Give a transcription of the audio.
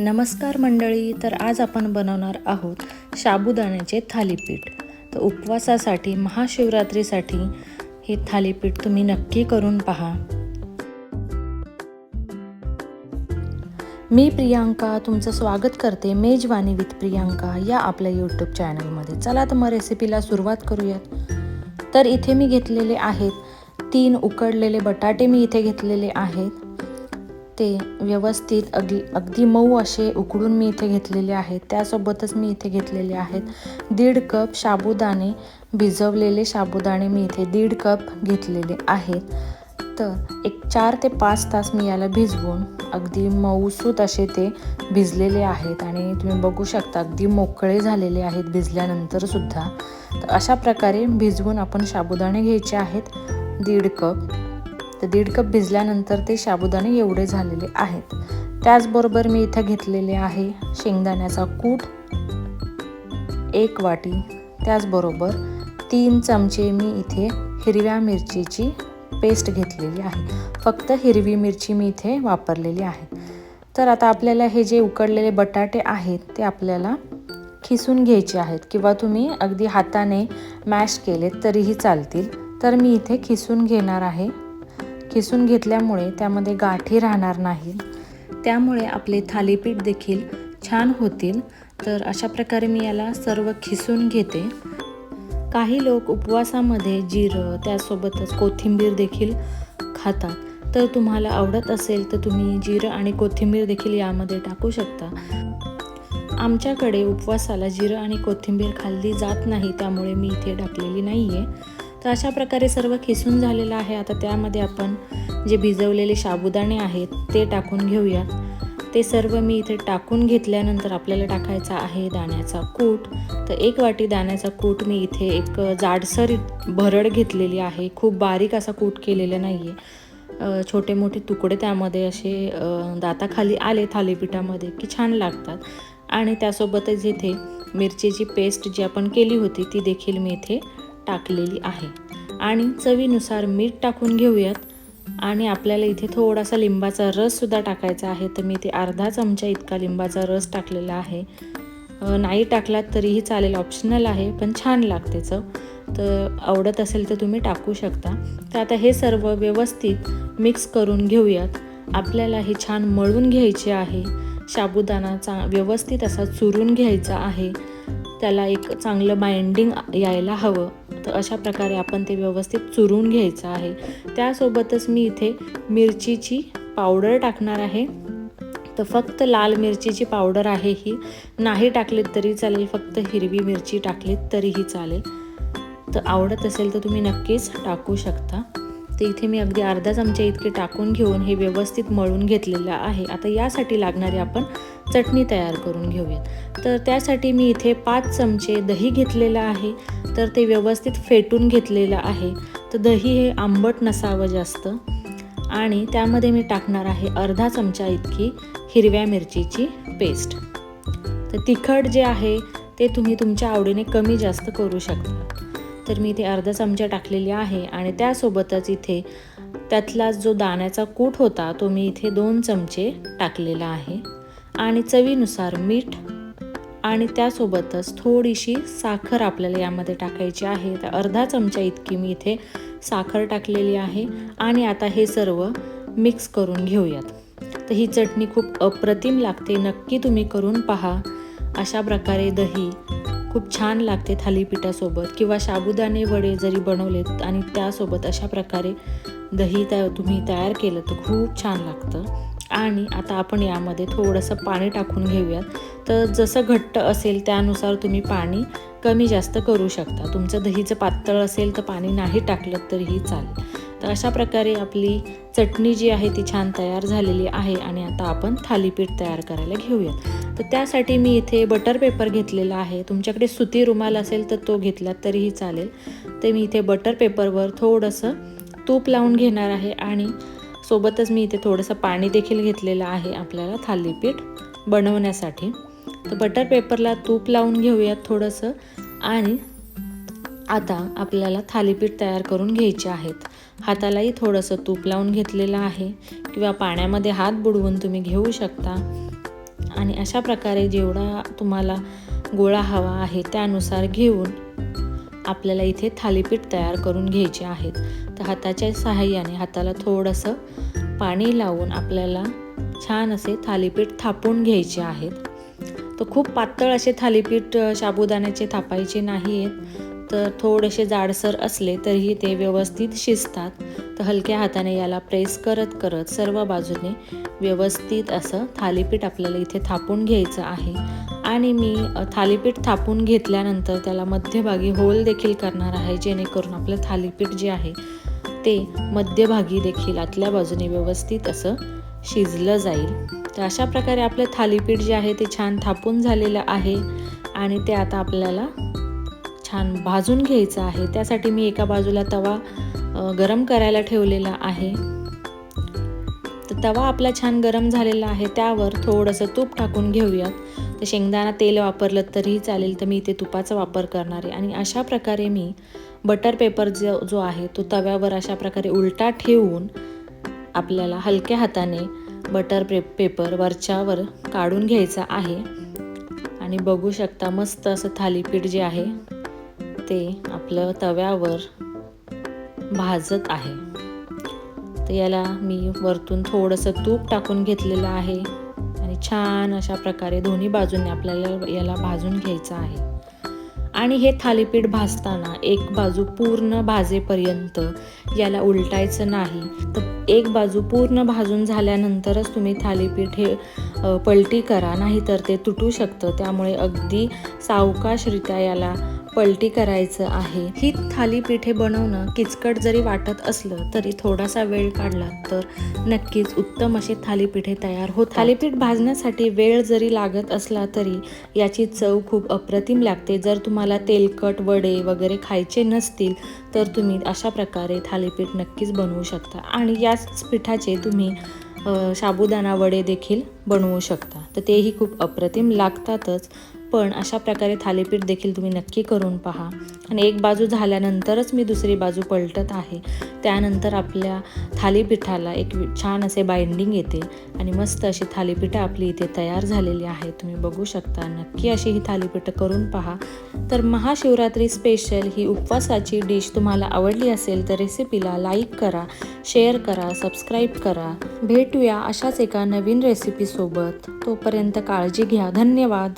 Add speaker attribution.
Speaker 1: नमस्कार मंडळी तर आज आपण बनवणार आहोत साबुदाण्याचे थालीपीठ. तर उपवासासाठी महाशिवरात्रीसाठी हे थालीपीठ तुम्ही नक्की करून पहा. मी प्रियांका तुमचं स्वागत करते मेजवानी विथ प्रियांका या आपल्या यूट्यूब चॅनलमध्ये चला तर मग रेसिपीला सुरुवात करूयात. तर इथे मी घेतलेले आहेत तीन उकडलेले बटाटे मी इथे घेतलेले आहेत. ते व्यवस्थित अगदी अगदी मऊ असे उकडून मी इथे घेतलेले आहेत. त्यासोबतच मी इथे घेतलेले आहेत दीड कप साबुदाणे भिजवलेले साबुदाणे मी इथे दीड कप घेतलेले आहेत. तर एक चार ते पाच तास मी याला भिजवून अगदी मऊसूत असे ते भिजलेले आहेत आणि तुम्ही बघू शकता अगदी मोकळे झालेले आहेत भिजल्यानंतर सुद्धा. तर अशा प्रकारे भिजवून आपण साबुदाणे घ्यायचे आहेत. दीड कप तर दीड कप भिजल्यानंतर ते साबुदाणे एवढे झालेले आहेत. त्याचबरोबर मी इथं घेतलेले आहे शेंगदाण्याचा कूट एक वाटी. त्याचबरोबर तीन चमचे मी इथे हिरव्या मिरचीची पेस्ट घेतलेली आहे. फक्त हिरवी मिरची मी इथे वापरलेली आहे. तर आता आपल्याला हे जे उकडलेले बटाटे आहेत ते आपल्याला खिसून घ्यायचे आहेत किंवा तुम्ही अगदी हाताने मॅश केलेत तरीही चालतील. तर मी इथे खिसून घेणार आहे खिसून घेतल्यामुळे त्यामध्ये गाठी राहणार नाही. त्यामुळे आपले थालीपीठ देखील छान होतील. तर अशा प्रकारे मी याला सर्व खिसून घेते. काही लोक उपवासामध्ये जिरं त्यासोबतच कोथिंबीर देखील खातात. तर तुम्हाला आवडत असेल तर तुम्ही जिरं आणि कोथिंबीर देखील यामध्ये टाकू शकता. आमच्याकडे उपवासाला जिरं आणि कोथिंबीर खाल्ली जात नाही त्यामुळे मी इथे टाकलेली नाही आहे तर अशा प्रकारे सर्व खिसून झालेलं आहे. आता त्यामध्ये आपण जे भिजवलेले साबुदाणे आहेत ते टाकून घेऊयात. ते सर्व मी इथे टाकून घेतल्यानंतर आपल्याला टाकायचा आहे दाण्याचा कूट. तर एक वाटी दाण्याचा कूट मी इथे एक जाडसर भरड घेतलेली आहे. खूप बारीक असा कूट केलेला नाही आहे छोटे मोठे तुकडे त्यामध्ये असे दाताखाली आले थालीपीठामध्ये की छान लागतात. आणि त्यासोबतच इथे मिरचीची पेस्ट जी आपण केली होती ती देखील मी इथे टाकलेली आहे. आणि चवीनुसार मीठ टाकून घेऊयात. आणि आपल्याला इथे थोडासा लिंबाचा रससुद्धा टाकायचा आहे. तर मी इथे अर्धा चमचा इतका लिंबाचा रस टाकलेला आहे. नाही टाकलात तरीही चालेल ऑप्शनल आहे पण छान लागते चव. तर आवडत असेल तर तुम्ही टाकू शकता. तर आता हे सर्व व्यवस्थित मिक्स करून घेऊयात. आपल्याला हे छान मळून घ्यायचे आहे. साबुदाणा चा व्यवस्थित असा चुरून घ्यायचा आहे. त्याला एक चांगलं बाइंडिंग यायला हवं. तर अशा प्रकारे आपण ते व्यवस्थित चुरून घ्यायचं आहे. त्यासोबतच मी इथे मिरचीची पावडर टाकणार आहे. तर फक्त लाल मिरचीची पावडर आहे ही. नाही टाकलीत तरी चालेल फक्त हिरवी मिरची टाकलीत तरीही चालेल. तर आवडत असेल तर तुम्ही नक्कीच टाकू शकता. तर इथे मी अगदी अर्धा चमचा इतके टाकून घेऊन हे व्यवस्थित मळून घेतलेलं आहे. आता यासाठी लागणारी आपण चटणी तयार करून घेऊयात. तर त्यासाठी मी इथे पाच चमचे दही घेतलेलं आहे. तर ते व्यवस्थित फेटून घेतलेलं आहे. तर दही हे आंबट नसावं जास्त. आणि त्यामध्ये मी टाकणार आहे अर्धा चमचा इतकी हिरव्या मिरचीची पेस्ट तर तिखट जे आहे ते तुम्ही तुमच्या आवडीने कमी जास्त करू शकता. तर मी इथे अर्धा चमचा टाकलेली आहे आणि त्यासोबतच इथे त्यातला जो दाण्याचा कूट होता तो मी इथे दोन चमचे टाकलेला आहे. आणि चवीनुसार मीठ आणि त्यासोबतच थोडीशी साखर आपल्याला यामध्ये टाकायची आहे. तर अर्धा चमचा इतकी मी इथे साखर टाकलेली आहे. आणि आता हे सर्व मिक्स करून घेऊयात. तर ही चटणी खूप अप्रतिम लागते. नक्की तुम्ही करून पहा. अशा प्रकारे दही खूप छान लागते थालीपीठासोबत किंवा साबुदाणे वडे जरी बनवलेत आणि त्यासोबत अशा प्रकारे दही त्या तुम्ही तयार केलं तर खूप छान लागतं. आणि आता आपण यामध्ये थोडंसं पाणी टाकून घेऊयात. तर जसं घट्ट असेल त्यानुसार तुम्ही पाणी कमी जास्त करू शकता. तुमचं दहीचं पातळ असेल तर पाणी नाही टाकलं तरीही चालेल. तर अशा प्रकारे आपली चटणी जी आहे ती छान तयार झालेली आहे आणि आता आपण थालीपीठ तयार करायला घेऊयात. तर त्यासाठी मी इथे बटर पेपर घेतलेला आहे. तुमच्याकडे सुती रुमाल असेल तर तो घेतला तरीही चालेल. ते मी इथे बटर पेपरवर थोडंसं तूप लावून घेणार आहे आणि सोबतच मी इथे थोडंसं पाणी देखील घेतलेलं आहे आपल्याला थालीपीठ बनवण्यासाठी. तर बटर पेपरला तूप लावून घेऊयात थोडंसं आणि आता आपल्याला थालीपीठ तयार करून घ्यायचे आहेत. हातालाही थोडंसं तूप लावून घेतलेलं आहे किंवा पाण्यामध्ये हात बुडवून तुम्ही घेऊ शकता. आणि अशा प्रकारे जेवढा तुम्हाला गोळा हवा आहे त्यानुसार घेऊन आपल्याला इथे थालीपीठ तयार करून घ्यायचे आहेत. तर हाताच्या सहाय्याने हाताला थोडंसं पाणी लावून आपल्याला छान असे थालीपीठ थापून घ्यायचे आहेत. तर खूप पातळ असे थालीपीठ साबुदाण्याचे थापायचे नाही आहेत तर थोडेसे जाडसर असले तरीही ते व्यवस्थित शिजतात. तर हलक्या हाताने याला प्रेस करत करत सर्व बाजूने व्यवस्थित असं थालीपीठ आपल्याला इथे थापून घ्यायचं आहे. आणि मी थालीपीठ थापून घेतल्यानंतर त्याला मध्यभागी होल देखील करणार आहे जेणेकरून आपलं थालीपीठ जे आहे ते मध्यभागी देखील आतल्या बाजूने व्यवस्थित असं शिजलं जाईल. तर अशा प्रकारे आपलं थालीपीठ जे आहे ते छान थापून झालेलं आहे आणि ते आता आपल्याला छान भाजून घ्यायचं आहे. त्यासाठी मी एका बाजूला तवा गरम करायला ठेवलेला आहे. तर तवा आपला छान गरम झालेला आहे. त्यावर थोडंसं तूप टाकून घेऊयात. तर शेंगदाणा तेल वापरलं तरीही चालेल तर मी इथे तुपाचा वापर करणार आहे. आणि अशा प्रकारे मी बटर पेपर जो जो आहे तो तव्यावर अशा प्रकारे उलटा ठेवून आपल्याला हलक्या हाताने बटर पे पेपर वरच्यावर काढून घ्यायचा आहे. आणि बघू शकता मस्त असं थालीपीठ जे आहे ते आपलं तव्यावर भाजत आहे. तर याला मी वरतून थोडंसं तूप टाकून घेतलेलं आहे. छान अशा प्रकारे दोन्ही बाजूने आपल्याला याला भाजून घ्यायचं आहे. आणि हे थालीपीठ भाजताना एक बाजू पूर्ण भाजेपर्यंत याला उलटायचं नाही. तर एक बाजू पूर्ण भाजून झाल्यानंतरच तुम्ही थालीपीठ हे पलटी करा नाहीतर ते तुटू शकतं. त्यामुळे अगदी सावकाशरित्या याला पलटी करायचं आहे. ही थालीपीठे बनवणं किचकट जरी वाटत असलं तरी थोडासा वेळ काढला तर नक्कीच उत्तम असे थालीपीठे तयार होत थालीपीठ भाजण्यासाठी वेळ जरी लागत असला तरी याची चव खूप अप्रतिम लागते. जर तुम्हाला तेलकट वडे वगैरे खायचे नसतील तर तुम्ही अशा प्रकारे थालीपीठ नक्कीच बनवू शकता. आणि याच पिठाचे तुम्ही साबुदाणा वडे देखील बनवू शकता. तर तेही खूप अप्रतिम लागतातच. पण अशा प्रकारे थालीपीठ देखील तुम्ही नक्की करून पहा. आणि एक बाजू झाल्यानंतरच मी दुसरी बाजू पलटत आहे. त्यानंतर आपल्या थालीपीठाला एक छान असे बाइंडिंग येते आणि मस्त अशी थालीपीठं आपली इथे तयार झालेली आहे तुम्ही बघू शकता नक्की अशी ही थालीपीठं करून पहा. तर महाशिवरात्री स्पेशल ही उपवासाची डिश तुम्हाला आवडली असेल तर रेसिपीला लाईक करा शेअर करा सबस्क्राईब करा. भेटूया अशाच एका नवीन रेसिपीसोबत तोपर्यंत काळजी घ्या. धन्यवाद.